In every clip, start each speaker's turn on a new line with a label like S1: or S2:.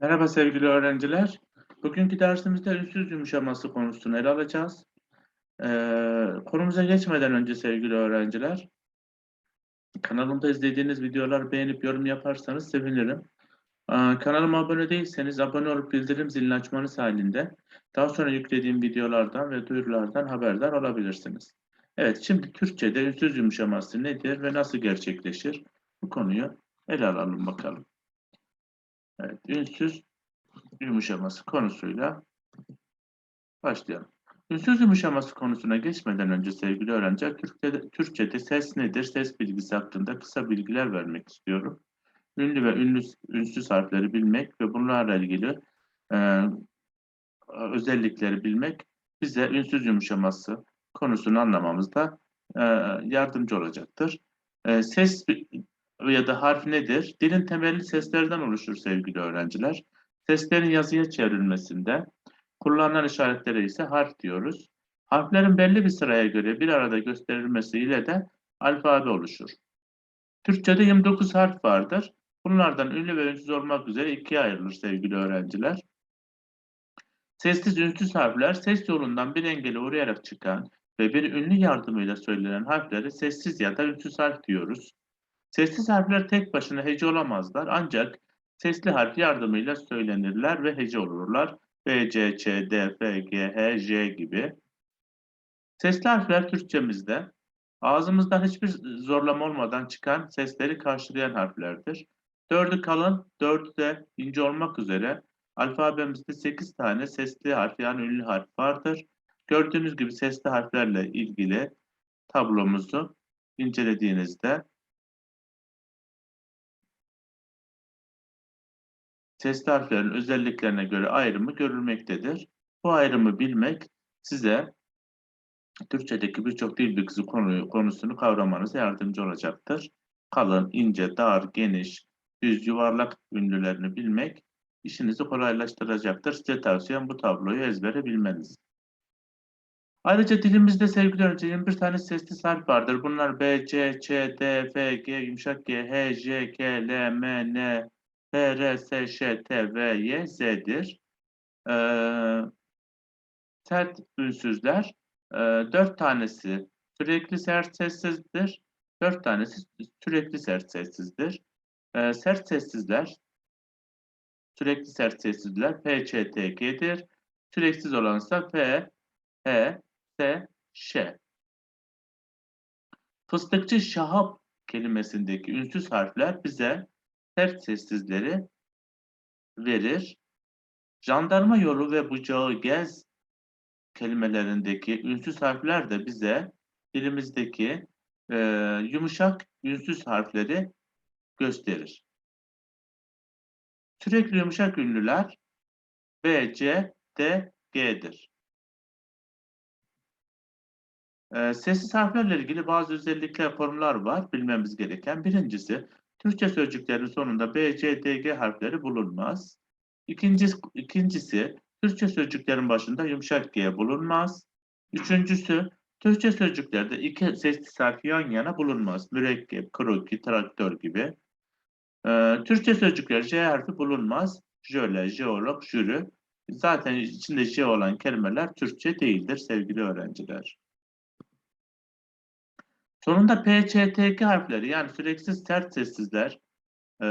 S1: Merhaba sevgili öğrenciler. Bugünkü dersimizde ünsüz yumuşaması konusunu ele alacağız. Ee, konumuza geçmeden önce sevgili öğrenciler, kanalımda izlediğiniz videolar beğenip yorum yaparsanız sevinirim. Ee, kanalıma abone değilseniz abone olup bildirim zilini açmanız halinde daha sonra yüklediğim videolardan ve duyurulardan haberdar olabilirsiniz. Evet, şimdi Türkçe'de ünsüz yumuşaması nedir ve nasıl gerçekleşir? Bu konuyu ele alalım bakalım. Evet, ünsüz yumuşaması konusuyla başlayalım. Ünsüz yumuşaması konusuna geçmeden önce sevgili öğrenciler, Türkçe'de, Türkçe'de ses nedir, ses bilgisi hakkında kısa bilgiler vermek istiyorum. Ünlü ve ünlü, ünsüz harfleri bilmek ve bunlarla ilgili e, özellikleri bilmek bize ünsüz yumuşaması konusunu anlamamızda e, yardımcı olacaktır. E, ses ya da harf nedir? Dilin temelli seslerden oluşur sevgili öğrenciler. Seslerin yazıya çevrilmesinde kullanılan işaretlere ise harf diyoruz. Harflerin belli bir sıraya göre bir arada gösterilmesiyle de alfabe oluşur. Türkçe'de 29 harf vardır. Bunlardan ünlü ve ünsüz olmak üzere ikiye ayrılır sevgili öğrenciler. Sessiz ünsüz harfler ses yolundan bir engele uğrayarak çıkan ve bir ünlü yardımıyla söylenen harfleri sessiz ya da ünsüz harf diyoruz. Sessiz harfler tek başına hece olamazlar ancak sesli harf yardımıyla söylenirler ve hece olurlar. B, C, Ç, D, F, G, H, J gibi. Sesli harfler Türkçemizde ağzımızdan hiçbir zorlama olmadan çıkan sesleri karşılayan harflerdir. Dördü kalın, dördü de ince olmak üzere alfabemizde 8 tane sesli harf yani ünlü harf vardır. Gördüğünüz gibi sesli harflerle ilgili tablomuzu incelediğinizde sesli harflerin özelliklerine göre ayrımı görülmektedir. Bu ayrımı bilmek size Türkçedeki birçok dil bilgisi konuyu, konusunu kavramanıza yardımcı olacaktır. Kalın, ince, dar, geniş, düz, yuvarlak ünlülerini bilmek işinizi kolaylaştıracaktır. Size tavsiyem bu tabloyu ezbere bilmeniz. Ayrıca dilimizde sevgili öğrencilerim bir tane sesli harf vardır. Bunlar B, C, Ç, D, F, G, yumuşak G, H, J, K, L, M, N, P, R, S, Ş, T, V, Y, Z'dir. Ee, sert ünsüzler. Ee, dört tanesi sürekli sert sessizdir. Dört tanesi sürekli sert sessizdir. Ee, sert sessizler sürekli sert sessizler P, Ç, T, G'dir. Süreksiz olansa P, H, S, Ş. Fıstıkçı Şahap kelimesindeki ünsüz harfler bize sert sessizleri verir. Jandarma yolu ve bucağı gez kelimelerindeki ünsüz harfler de bize dilimizdeki e, yumuşak ünsüz harfleri gösterir. Sürekli yumuşak ünlüler B, C, D, G'dir. E, sessiz harflerle ilgili bazı özellikler, konular var bilmemiz gereken. Birincisi, Türkçe sözcüklerin sonunda B, C, D, G harfleri bulunmaz. İkincisi, ikincisi Türkçe sözcüklerin başında yumuşak G bulunmaz. Üçüncüsü, Türkçe sözcüklerde iki sessiz harf yan yana bulunmaz. Mürekkep, kroki, traktör gibi. Ee, Türkçe sözcükler J harfi bulunmaz. Jöle, jeolog, jürü. Zaten içinde J olan kelimeler Türkçe değildir sevgili öğrenciler. Sonunda P, Ç, T, K harfleri yani süreksiz sert sessizler, e,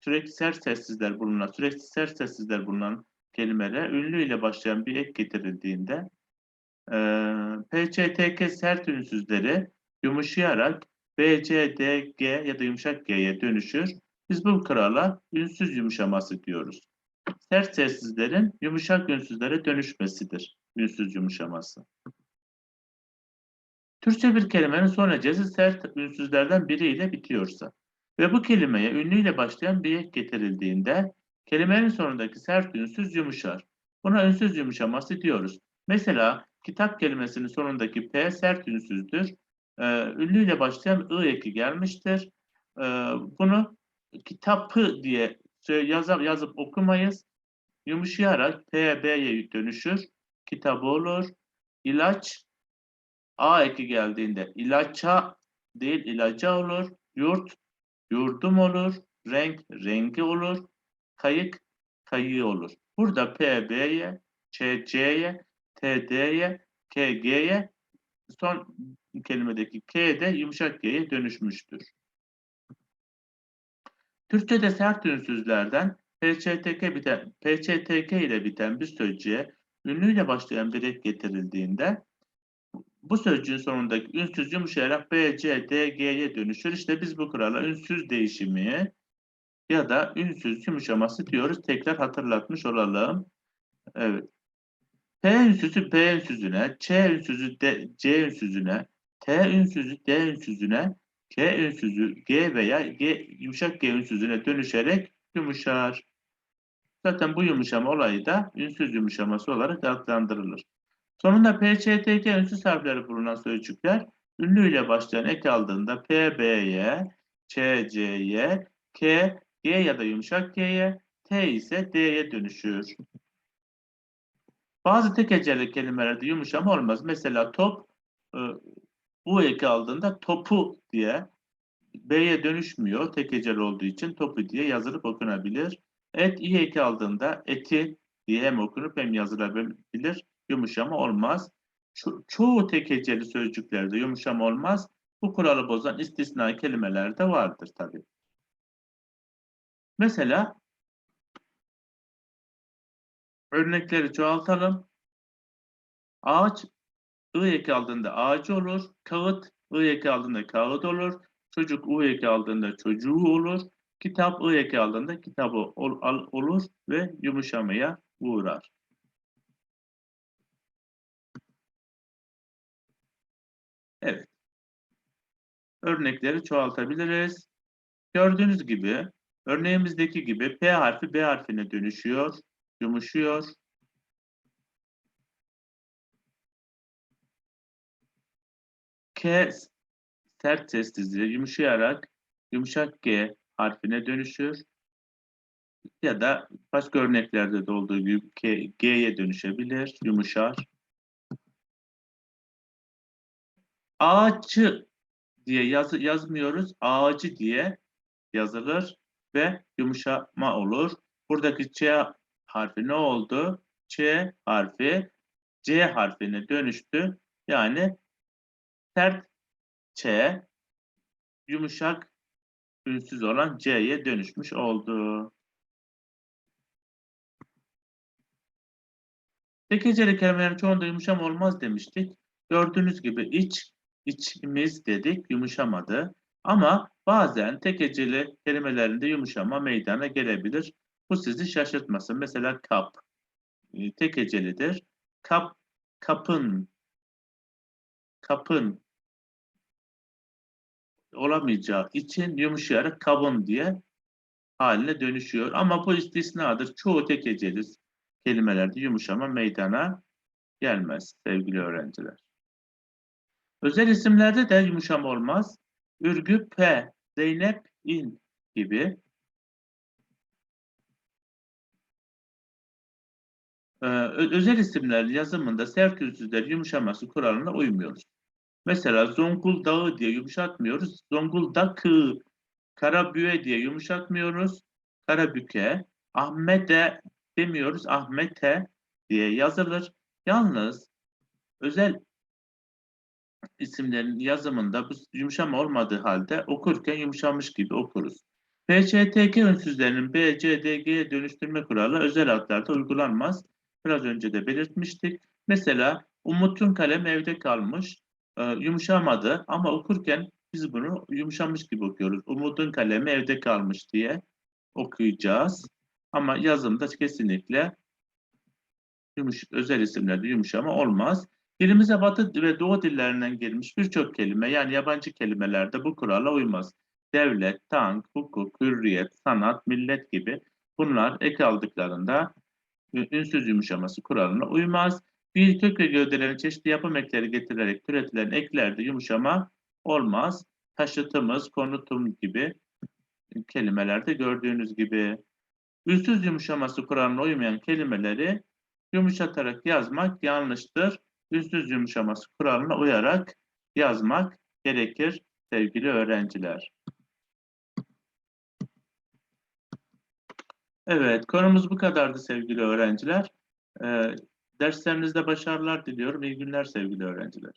S1: sürekli sert sessizler bulunan, sürekli sert sessizler bulunan kelimelere ünlü ile başlayan bir ek getirildiğinde e, P, Ç, T, K sert ünsüzleri yumuşayarak B, C, D, G ya da yumuşak G'ye dönüşür. Biz bu kurala ünsüz yumuşaması diyoruz. Sert sessizlerin yumuşak ünsüzlere dönüşmesidir ünsüz yumuşaması. Türkçe bir kelimenin son hecesi sert ünsüzlerden biriyle bitiyorsa ve bu kelimeye ünlüyle başlayan bir ek getirildiğinde kelimenin sonundaki sert ünsüz yumuşar. Buna ünsüz yumuşaması diyoruz. Mesela kitap kelimesinin sonundaki P sert ünsüzdür. Ee, ünlüyle başlayan I eki gelmiştir. Ee, bunu kitapı diye yazıp, yazıp okumayız. Yumuşayarak P, B'ye dönüşür. Kitabı olur. İlaç A eki geldiğinde ilaça değil ilaca olur. Yurt, yurdum olur. Renk, rengi olur. kayık, kayığı olur. Burada P, B'ye, Ç, C'ye, T, D'ye, K, G'ye, son kelimedeki K de yumuşak G'ye dönüşmüştür. Türkçe'de sert ünsüzlerden PÇTK, biten, PÇTK ile biten bir sözcüğe ünlüyle başlayan bir ek getirildiğinde bu sözcüğün sonundaki ünsüz yumuşayarak B, C, D, G'ye dönüşür. İşte biz bu kurala ünsüz değişimi ya da ünsüz yumuşaması diyoruz. Tekrar hatırlatmış olalım. Evet. P ünsüzü B ünsüzüne, Ç ünsüzü D, C ünsüzüne, T ünsüzü D ünsüzüne, K ünsüzü G veya G, yumuşak G ünsüzüne dönüşerek yumuşar. Zaten bu yumuşama olayı da ünsüz yumuşaması olarak adlandırılır. Sonunda P, Ç, T, K ünsüz harfleri bulunan sözcükler ünlü ile başlayan ek aldığında P, B'ye, Ç, C'ye, K, G ya da yumuşak G'ye, T ise D'ye dönüşür. Bazı tek heceli kelimelerde yumuşama olmaz. Mesela top e, U eki aldığında topu diye B'ye dönüşmüyor. Tek heceli olduğu için topu diye yazılıp okunabilir. Et İ eki aldığında eti diye hem okunup hem yazılabilir. Yumuşama olmaz. Ço- çoğu tek heceli sözcüklerde yumuşama olmaz. Bu kuralı bozan istisnai kelimeler de vardır tabii. Mesela örnekleri çoğaltalım. Ağaç ı eki aldığında ağacı olur. Kağıt ı eki aldığında kağıt olur. Çocuk u eki aldığında çocuğu olur. Kitap ı eki aldığında kitabı ol- al- olur ve yumuşamaya uğrar. Evet. Örnekleri çoğaltabiliriz. Gördüğünüz gibi örneğimizdeki gibi P harfi B harfine dönüşüyor, yumuşuyor. K sert sessizliği yumuşayarak yumuşak G harfine dönüşür. Ya da başka örneklerde de olduğu gibi G'ye dönüşebilir, yumuşar. Ağaçı diye yazı, yazmıyoruz, ağacı diye yazılır ve yumuşama olur. Buradaki Ç harfi ne oldu? Ç harfi C harfine dönüştü. Yani sert Ç yumuşak ünsüz olan C'ye dönüşmüş oldu. Tek heceli kelimelerin çoğunda yumuşama olmaz demiştik. Gördüğünüz gibi iç, içimiz dedik yumuşamadı. Ama bazen tek heceli kelimelerinde yumuşama meydana gelebilir. Bu sizi şaşırtmasın. Mesela kap e, tek hecelidir. Kap, kapın, kapın olamayacağı için yumuşayarak kabın diye haline dönüşüyor. Ama bu istisnadır. Çoğu tek heceli kelimelerde yumuşama meydana gelmez sevgili öğrenciler. Özel isimlerde de yumuşama olmaz. Ürgü P, Zeynep İn gibi. Ee, özel isimler yazımında sert ünsüzler yumuşaması kuralına uymuyoruz. Mesela Zonguldağı diye yumuşatmıyoruz. Zonguldak'ı, Karabüye diye yumuşatmıyoruz. Karabüke, Ahmet'e demiyoruz. Ahmet'e diye yazılır. Yalnız özel isimlerin yazımında bu yumuşama olmadığı halde okurken yumuşamış gibi okuruz. PÇTK ünsüzlerinin B, C, D, G'ye dönüştürme kuralı özel adlarda uygulanmaz. Biraz önce de belirtmiştik. Mesela Umut'un kalem evde kalmış, e, yumuşamadı ama okurken biz bunu yumuşamış gibi okuyoruz. Umut'un kalemi evde kalmış diye okuyacağız. Ama yazımda kesinlikle yumuş, özel isimlerde yumuşama olmaz. Dilimize batı ve doğu dillerinden gelmiş birçok kelime yani yabancı kelimelerde bu kurala uymaz. Devlet, tank, hukuk, hürriyet, sanat, millet gibi bunlar ek aldıklarında ünsüz yumuşaması kuralına uymaz. Bir kök ve gövdelerin çeşitli yapım ekleri getirilerek türetilen eklerde yumuşama olmaz. Taşıtımız, konutum gibi kelimelerde gördüğünüz gibi ünsüz yumuşaması kuralına uymayan kelimeleri yumuşatarak yazmak yanlıştır. Ünsüz yumuşaması kuralına uyarak yazmak gerekir sevgili öğrenciler. Evet, konumuz bu kadardı sevgili öğrenciler. Ee, derslerinizde başarılar diliyorum. İyi günler sevgili öğrenciler.